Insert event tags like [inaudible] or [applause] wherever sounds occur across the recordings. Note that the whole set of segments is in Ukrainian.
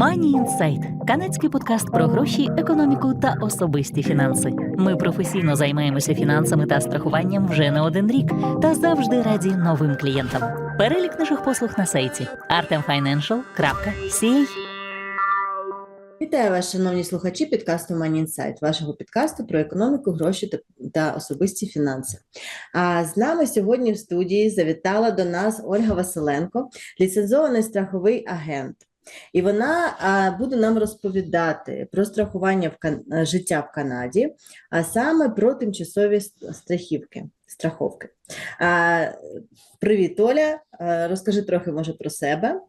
Money Insight – канадський подкаст про гроші, економіку та особисті фінанси. Ми професійно займаємося фінансами та страхуванням вже не один рік та завжди раді новим клієнтам. Перелік наших послуг на сайті artemfinancial.ca Вітаю вас, шановні слухачі підкасту Money Insight, вашого підкасту про економіку, гроші та, особисті фінанси. А з нами сьогодні в студії завітала до нас Ольга Василенко, ліцензований страховий агент. І вона буде нам розповідати про страхування в Кан... е, життя в Канаді, а саме про тимчасові страхівки, страховки. Привіт, Оля. Розкажи трохи, може, про себе.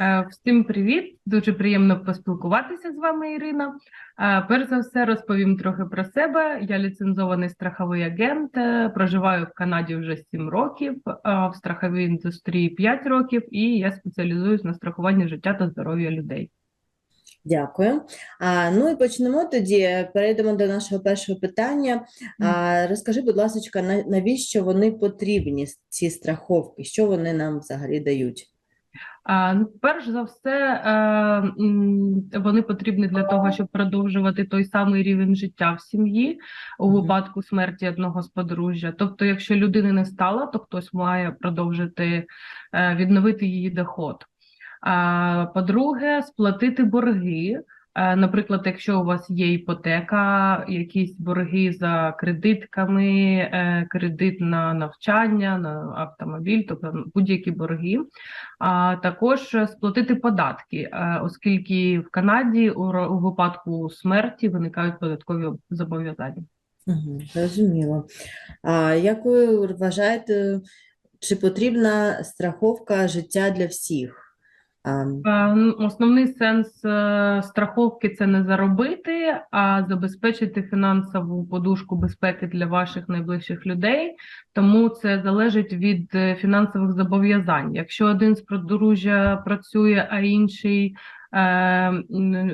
Е, Всім привіт! Дуже приємно поспілкуватися з вами, Ірина. Е, Перш за все, розповім трохи про себе. Я ліцензований страховий агент, е, проживаю в Канаді вже 7 років, в страховій індустрії 5 років, і я спеціалізуюсь на страхуванні життя та здоров'я людей. Дякую. А, ну і почнемо тоді. Перейдемо до нашого першого питання. А, розкажи, будь ласка, на- навіщо вони потрібні, ці страховки? Що вони нам взагалі дають? А, ну, перш за все, е, вони потрібні для того, щоб продовжувати той самий рівень життя в сім'ї у випадку смерті одного з подружжя. Тобто, якщо людини не стало, то хтось має продовжити е, відновити її доход. А, по-друге, сплатити борги. Е, Наприклад, якщо у вас є іпотека, якісь борги за кредитками, е, кредит на навчання, на автомобіль, тобто будь-які борги, а також сплатити податки, е, оскільки в Канаді у випадку смерті виникають податкові зобов'язання. Угу, зрозуміло. А, як ви вважаєте, чи потрібна страховка життя для всіх? А, Е, ну, Основний сенс е, страховки це не заробити, а забезпечити фінансову подушку безпеки для ваших найближчих людей. Тому це залежить від е, фінансових зобов'язань. Якщо один з подружжя працює, а інший, е,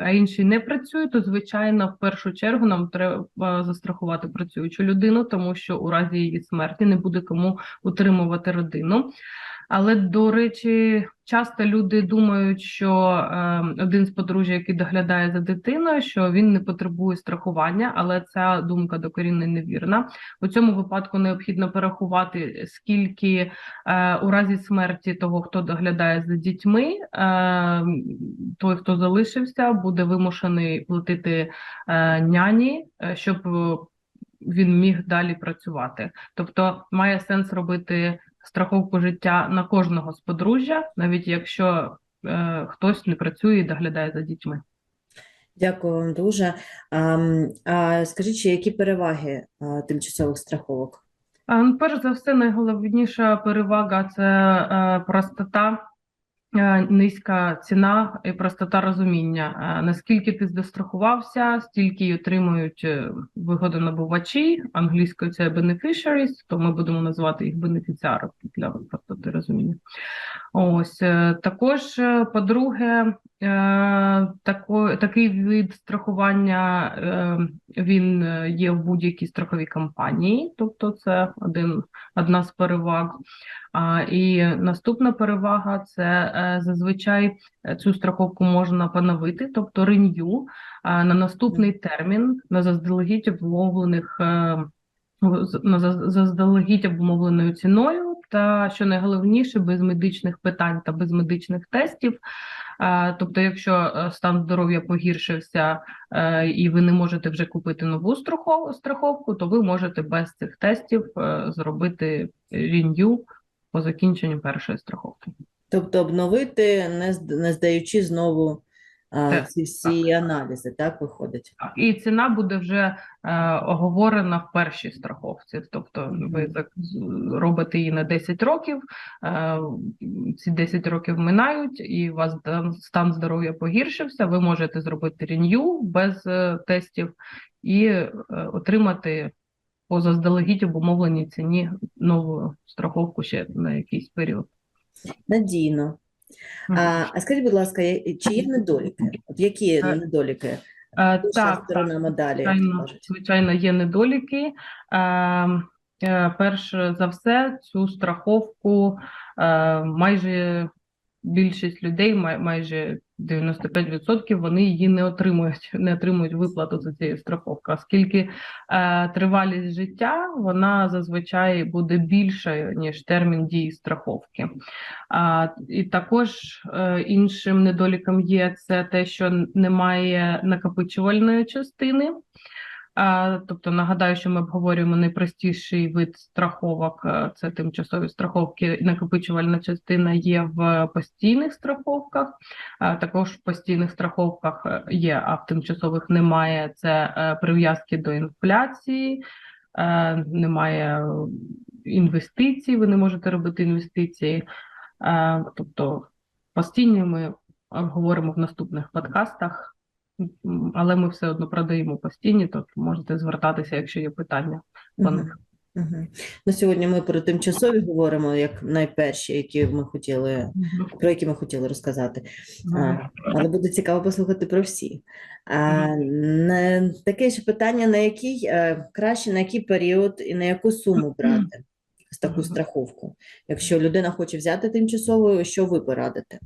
а інший не працює, то звичайно в першу чергу нам треба застрахувати працюючу людину, тому що у разі її смерті не буде кому утримувати родину. Але, до речі, часто люди думають, що е, один з подружжя, який доглядає за дитиною, що він не потребує страхування, але ця думка докорінно невірна. У цьому випадку необхідно порахувати, скільки е, у разі смерті того, хто доглядає за дітьми, е, той, хто залишився, буде вимушений платити няні, щоб він міг далі працювати. Тобто має сенс робити страховку життя на кожного з подружжя, навіть якщо е, хтось не працює і доглядає за дітьми. дякую вам дуже. А, а скажіть, які переваги а, тимчасових страховок? А, ну, Перш за все, найголовніша перевага це е, простота, е, низька ціна і простота розуміння. Е, Наскільки ти застрахувався, стільки й отримують е, вигодонабувачі, англійською це beneficiaries, то ми будемо називати їх бенефіціаром для простоти розуміння. Ось е, також, е, по-друге, е, тако, такий вид страхування е, він е, є в будь-якій страховій компанії, тобто це один, одна з переваг. І наступна перевага це е, зазвичай е, цю страховку можна поновити, тобто е, на наступний термін на заздалегідь обумовлених е, з- на заз- заздалегідь обумовленою ціною, та що найголовніше, без медичних питань та без медичних тестів. Тобто, якщо е, стан здоров'я погіршився е, і ви не можете вже купити нову страхов- страховку, то ви можете без цих тестів е, зробити рін'ю по закінченню першої страховки. Тобто обновити, не, зд- не здаючи знову ці всі аналізи, так виходить? І ціна буде вже е, оговорена в першій страховці. Тобто ви так робите її на 10 років, е, ці 10 років минають, і у вас стан здоров'я погіршився, ви можете зробити ренью без е, тестів і е, отримати по заздалегідь обумовленій ціні нову страховку ще на якийсь період. Надійно. А, а скажіть, будь ласка, чи є недоліки? От які Е, недоліки? Е, Так, сторона медалі, звичайно, звичайно, є недоліки. Е, е, Перш за все, цю страховку майже більшість людей, май- майже 95%, вони її не отримують, не отримують виплату за цією страховкою. Оскільки е, тривалість життя вона зазвичай буде більшою ніж термін дії страховки. А, і також е, іншим недоліком є це те, що немає накопичувальної частини. Тобто нагадаю, що ми обговорюємо найпростіший вид страховок е, це тимчасові страховки. Накопичувальна частина є в постійних страховках. Також в постійних страховках е, є, а в тимчасових немає. Це е, прив'язки до інфляції, немає інвестицій. Ви не можете робити інвестиції. Тобто постійні ми обговоримо в наступних подкастах. Але ми все одно продаємо постійні, то можете звертатися, якщо є питання по них. Мгм. Ну, сьогодні ми про тимчасові говоримо, як найперші, які ми хотіли, про які ми хотіли розказати. А, але буде цікаво послухати про всі. А, на, таке ж питання, на який е, краще на який період і на яку суму брати таку страховку? Якщо людина хоче взяти тимчасову, що ви порадите?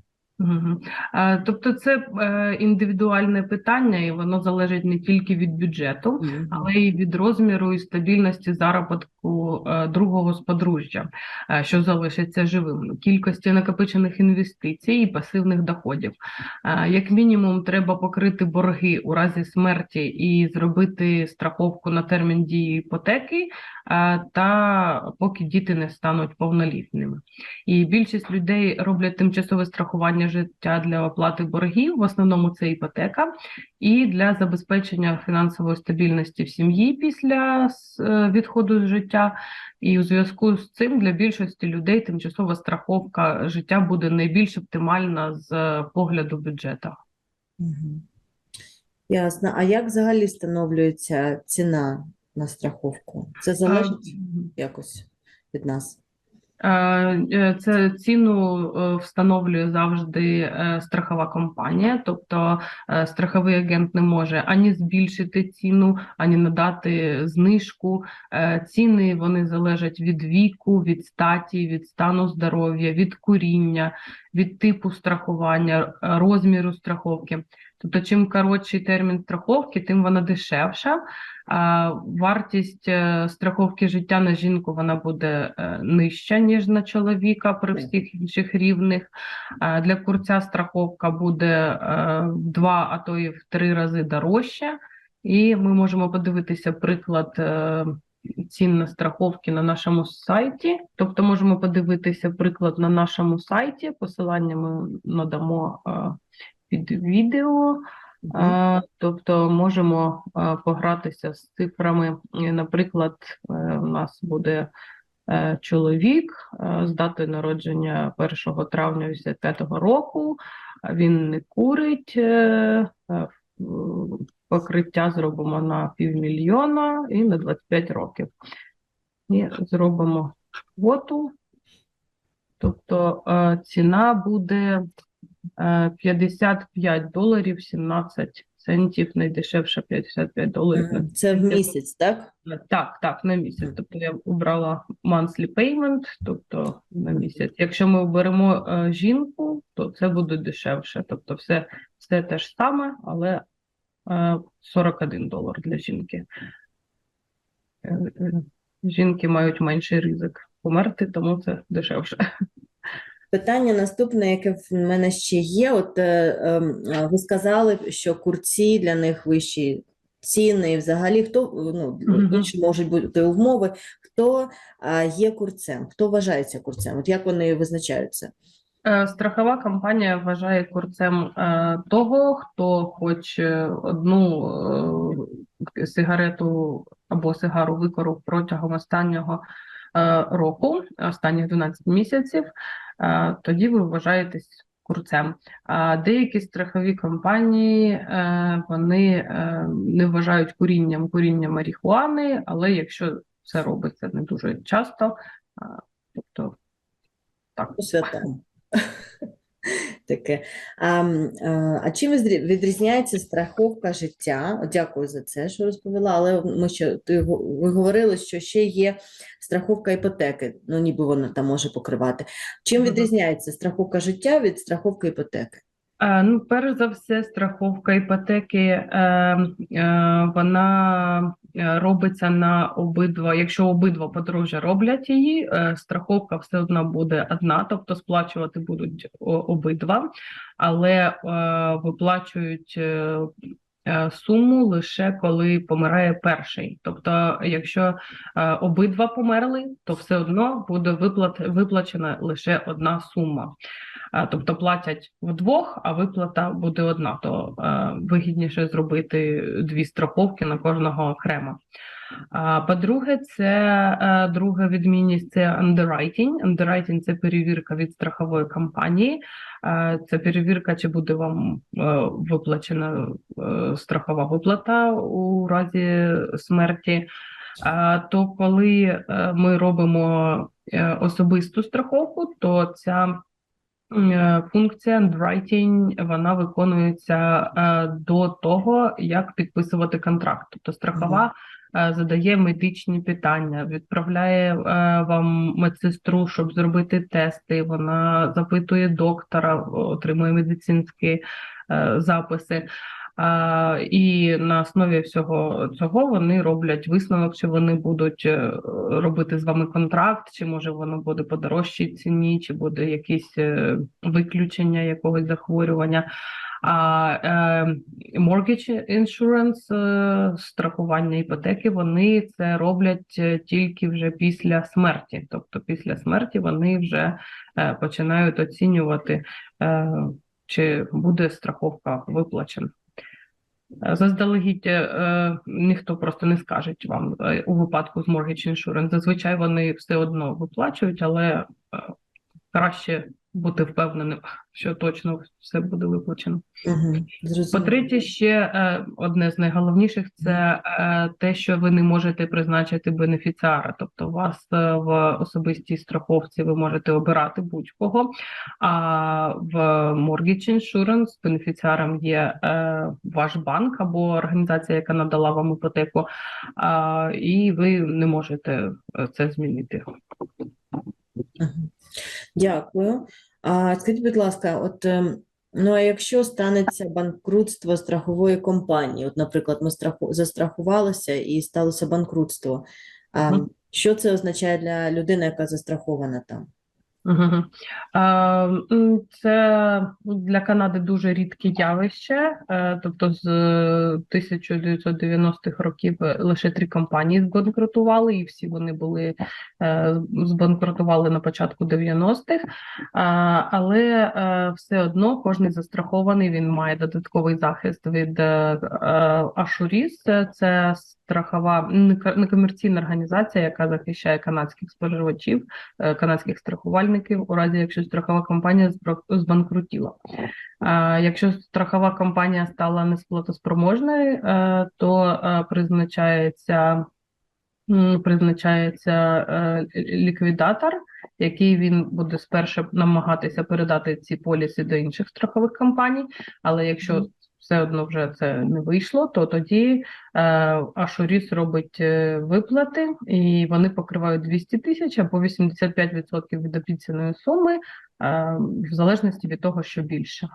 Тобто це е, індивідуальне питання, і воно залежить не тільки від бюджету, але й від розміру і стабільності заробітку е, другого з подружжя, е, що залишиться живим, кількості накопичених інвестицій і пасивних доходів. Е, Як мінімум, треба покрити борги у разі смерті і зробити страховку на термін дії іпотеки, та поки діти не стануть повнолітніми. І більшість людей роблять тимчасове страхування життя для оплати боргів, в основному це іпотека, і для забезпечення фінансової стабільності в сім'ї після е, відходу з життя. І у зв'язку з цим для більшості людей тимчасова страховка життя буде найбільш оптимальна з е, погляду бюджету. Ясно. А як взагалі встановлюється ціна на страховку? Це залежить якось від нас? Е, е, Це ціну е, встановлює завжди страхова компанія, тобто страховий агент не може ані збільшити ціну, ані надати знижку. Ціни вони залежать від віку, від статі, від стану здоров'я, від куріння, від типу страхування, розміру страховки. Тобто, чим коротший термін страховки, тим вона дешевша. Вартість е, страховки життя на жінку вона буде е, нижча, ніж на чоловіка при всіх інших рівних. Для курця страховка буде е, в два, а то і в три рази дорожча. І ми можемо подивитися приклад цін на страховки на нашому сайті. Тобто можемо подивитися приклад на нашому сайті. Посилання ми надамо під відео. Тобто можемо погратися з цифрами. Наприклад, е, у нас буде е, чоловік е, з датою народження 1 травня 85-го року. Він не курить. е, е, Покриття зробимо на півмільйона і на 25 років. І зробимо квоту. Тобто е, ціна буде е, 55 доларів 17 центів, найдешевша 55 доларів. Це в місяць, так? так, так, на місяць. Тобто я обрала monthly payment, тобто на місяць. Якщо ми оберемо е, жінку, то це буде дешевше. Тобто все, все те ж саме, але е, 41 долар для жінки. Е, е, Жінки мають менший ризик померти, тому це дешевше. Питання наступне, яке в мене ще є. От е, ем, е, ви сказали, що курці для них вищі ціни, і взагалі хто ну Мгм. інші можуть бути умови, хто е, є курцем, хто вважається курцем? От як вони визначаються? Е, Страхова компанія вважає курцем е, того, хто хоче одну е, сигарету або сигару викорив протягом останнього е, року, останніх 12 місяців, е, тоді ви вважаєтесь курцем. А деякі страхові компанії е, вони е, не вважають курінням куріння марихуани, але якщо це робиться не дуже часто, тобто так. По святам. [laughs] Таке. А, а чим відрізняється страховка життя? Дякую за це, що розповіла. Але ми ще ти ви говорили, що ще є страховка іпотеки. Ну, ніби вона там може покривати. Чим відрізняється страховка життя від страховки іпотеки? Ну, перш за все, страховка іпотеки, е, е, вона робиться на обидва. Якщо обидва подружжя роблять її, е, страховка все одно буде одна, тобто сплачувати будуть обидва, але е, виплачують. е, е, Суму лише коли помирає перший. Тобто, якщо е, обидва померли, то все одно буде виплат, виплачена лише одна сума. Тобто платять вдвох, а виплата буде одна, то е, вигідніше зробити дві страховки на кожного окремо. По-друге, це е, друга відмінність це underwriting. Underwriting – це перевірка від страхової компанії. Е, Це перевірка, чи буде вам виплачена страхова виплата у разі смерті. То коли ми робимо особисту страховку, то ця Функція underwriting, вона виконується е, до того, як підписувати контракт. Тобто страхова е, задає медичні питання, відправляє е, вам медсестру, щоб зробити тести. Вона запитує доктора, отримує медицинські е, записи. І на основі всього цього вони роблять висновок, чи вони будуть е, робити з вами контракт, чи може воно буде по дорожчій ціні, чи буде якесь е, виключення якогось захворювання. А е, mortgage insurance, страхування іпотеки, вони це роблять тільки вже після смерті. Тобто після смерті вони вже починають оцінювати, чи буде страховка виплачена. Заздалегідь е, ніхто просто не скаже вам е, у випадку з mortgage insurance. Зазвичай вони все одно виплачують, але е, краще бути впевненим, що точно все буде виплачено. Угу. По-третє, ще е, одне з найголовніших це е, те, що ви не можете призначити бенефіціара. Тобто, у вас е, в особистій страховці ви можете обирати будь-кого. А в Mortgage Insurance бенефіціаром є е, ваш банк або організація, яка надала вам іпотеку, і ви не можете це змінити. Мгм. Дякую. А скажіть, будь ласка, от ем, ну а якщо станеться банкрутство страхової компанії, от, наприклад, ми страху застрахувалися і сталося банкрутство, а, Мгм. що це означає для людини, яка застрахована там? Це для Канади дуже рідке явище. Е, Тобто з 1990-х років лише три компанії збанкрутували, і всі вони були збанкрутували на початку 90-х. Але е, все одно кожен застрахований він має додатковий захист від е, е, Ашуріс. Це- страхова некомерційна організація, яка захищає канадських споживачів е, канадських страхувальників у разі, якщо страхова компанія збанкрутіла. Якщо страхова компанія стала несплатоспроможною, е, то е, призначається призначається е, ліквідатор, який він буде спершу намагатися передати ці поліси до інших страхових компаній, але якщо все одно вже це не вийшло, то тоді е, Ашуріс робить е, виплати, і вони покривають 200 тисяч або 85% від обіцяної суми, е, в залежності від того, що більше.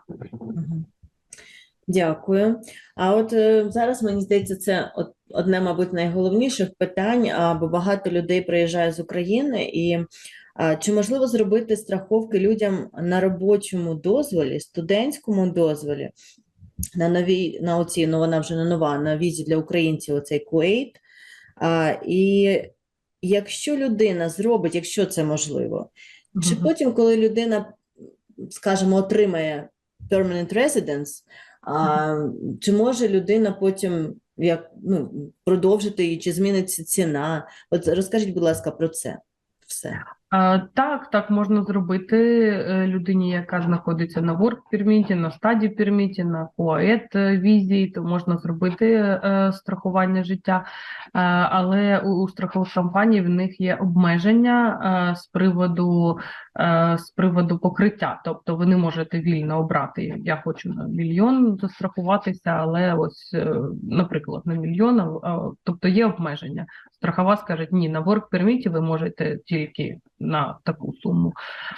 Дякую. А от е, зараз мені здається, це от, одне, мабуть, найголовніших питань, а, бо багато людей приїжджає з України, і а, чи можливо зробити страховки людям на робочому дозволі, студентському дозволі, на новій, на оцій, ну вона вже не нова, на візі для українців, оцей Куейт. А, і якщо людина зробить, якщо це можливо, чи потім, коли людина, скажімо, отримає permanent residence, а, чи може людина потім як, ну, продовжити її, чи зміниться ціна? От розкажіть, будь ласка, про це все. Так, так можна зробити е, людині, яка знаходиться на work permit, на стадії перміті, на поет візі, то можна зробити е, страхування життя, Е, але у, страхових компаній в них є обмеження з приводу з приводу покриття. Тобто ви не можете вільно обрати. Я хочу на мільйон застрахуватися, але ось, е, наприклад, на мільйон, тобто є обмеження. Страхова скаже, ні, на work permit ви можете тільки на таку суму.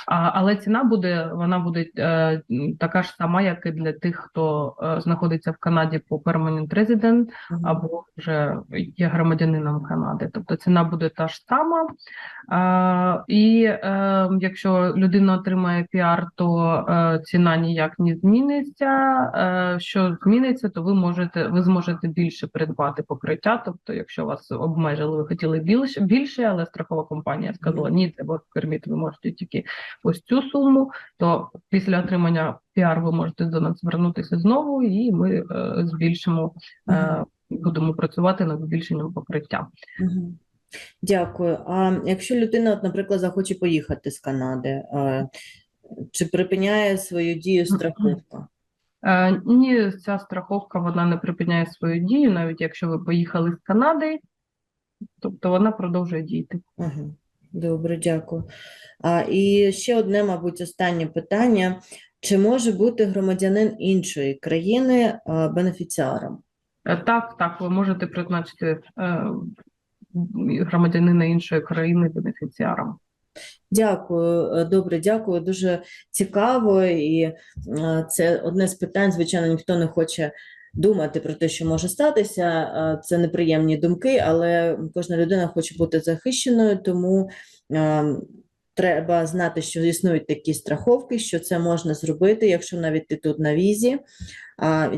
Але ціна буде, вона буде е, така ж сама, як і для тих, хто е, знаходиться в Канаді по permanent resident, або вже є громадянином Канади. Тобто ціна буде та ж сама. І е, якщо людина отримає піар, то е, ціна ніяк не зміниться. Е, що зміниться, то ви можете ви зможете більше придбати покриття. Тобто, якщо вас обмежили, ви хотіли більше, більше, але страхова компанія сказала, ні, це перміт, ви можете тільки ось цю суму, то після отримання піар ви можете до нас звернутися знову, і ми е, збільшимо, е, будемо працювати над збільшенням покриття. Дякую. А якщо людина, от, наприклад, захоче поїхати з Канади, чи припиняє свою дію страховка? Ні, ця страховка вона не припиняє свою дію, навіть якщо ви поїхали з Канади, тобто вона продовжує діяти. Ага. Добре, дякую. А, і ще одне, мабуть, останнє питання. Чи може бути громадянин іншої країни бенефіціаром? Е, Так, так, ви можете призначити е, громадянина іншої країни бенефіціаром. Дякую, е, добре, дякую. Дуже цікаво. І е, це одне з питань. Звичайно, ніхто не хоче думати про те, що може статися. Е, Це неприємні думки, але кожна людина хоче бути захищеною, тому е, треба знати, що існують такі страховки, що це можна зробити, якщо навіть ти тут на візі.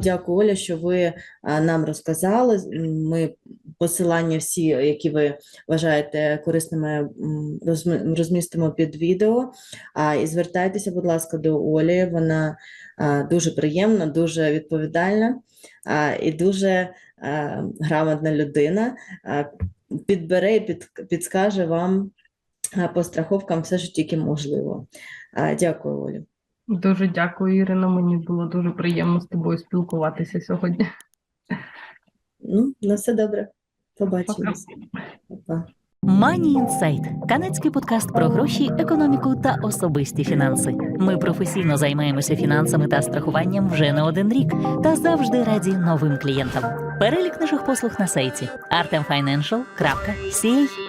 Дякую, Оля, що ви нам розказали. Ми посилання всі, які ви вважаєте корисними, розмістимо під відео. І звертайтеся, будь ласка, до Олі. Вона дуже приємна, дуже відповідальна і дуже грамотна людина. Підбере і під, підскаже вам по страховкам все, що тільки можливо. Дякую, Олю. Дуже дякую, Ірина. Мені було дуже приємно з тобою спілкуватися сьогодні. Ну, на все добре. Побачимось. Па. Money Insight – канадський подкаст про гроші, економіку та особисті фінанси. Ми професійно займаємося фінансами та страхуванням вже не один рік та завжди раді новим клієнтам. Перелік наших послуг на сайті artemfinancial.ca